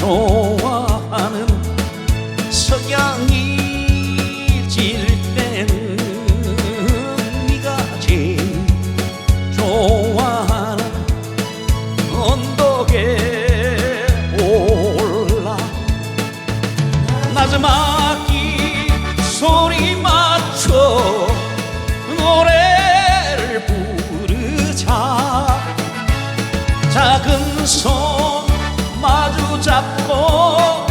좋아하는 석양이 질 땐 네가 제일 좋아하는 언덕에 올라 나즈막이 소리 맞춰 노래를 부르자. 작은 손 붙잡고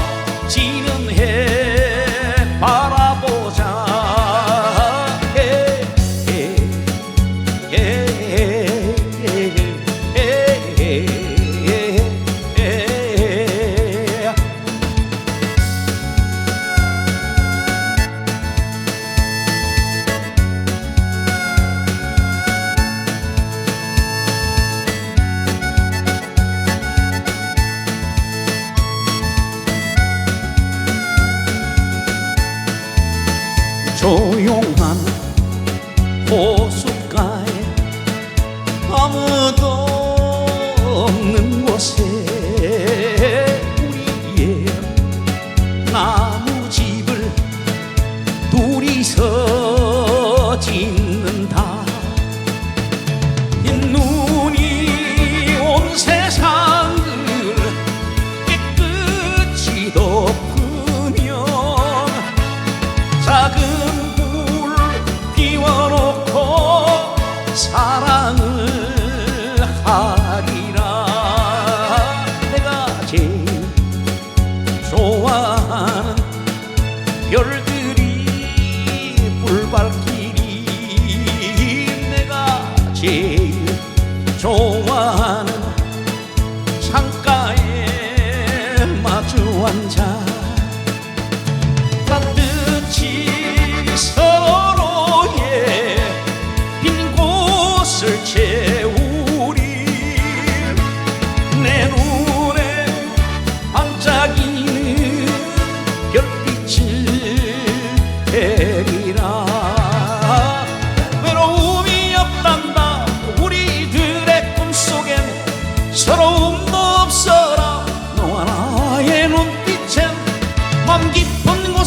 this heart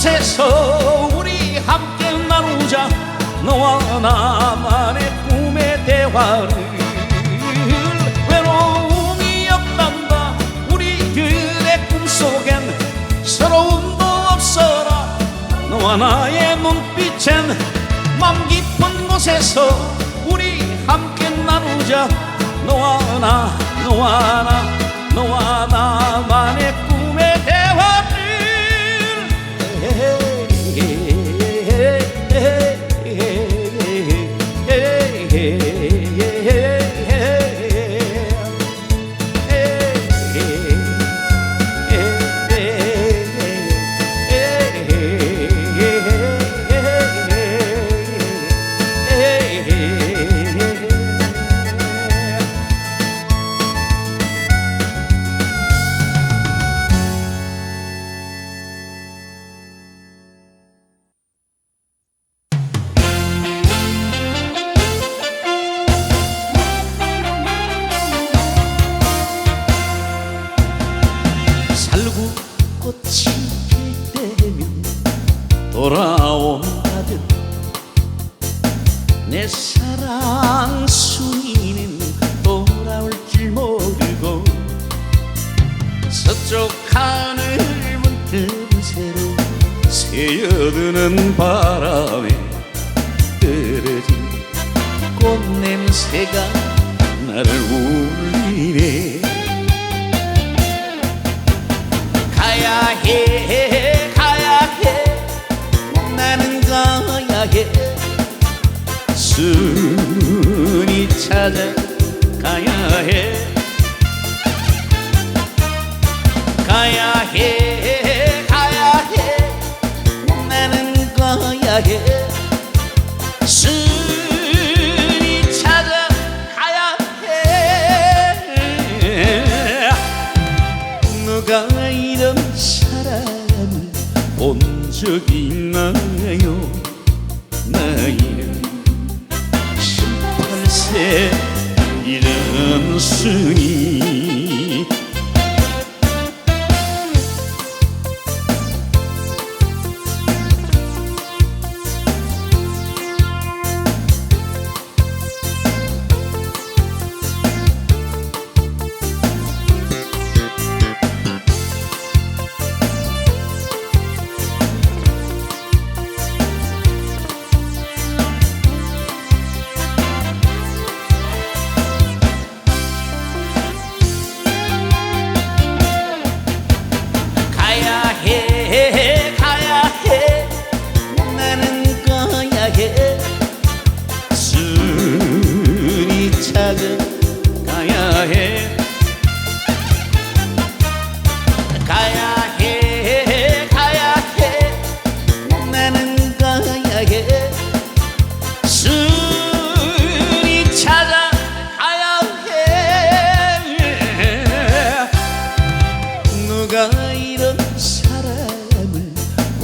이곳에서 우리 함께 나누자. 너와 나만의 꿈의 대화를. 외로움이 없단다. 우리들의 꿈속엔 서러움도 없어라. 너와 나의 눈빛엔 맘 깊은 곳에서 우리 함께 나누자. 너와 나 너와 나 너와 나만의 꿈 내 사랑 순이는 돌아올 줄 모르고 서쪽 하늘 문틈 새로 새어드는 바람에 떨어진 꽃냄새가 나를 울리네. 가야 해 가야 해. 나는 가야 해 순이 찾아 가야 해. 가야 해 가야 해. 나는 가야 해. 순이 찾아 가야 해. 누가 이런 사람을 본 적이 있나요 순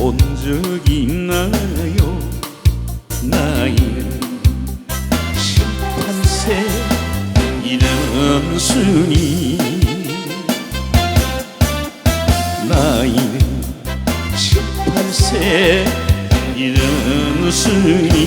본 적이 있나요? 나이는 18세 이런 순이 나이는 18세 이런 순이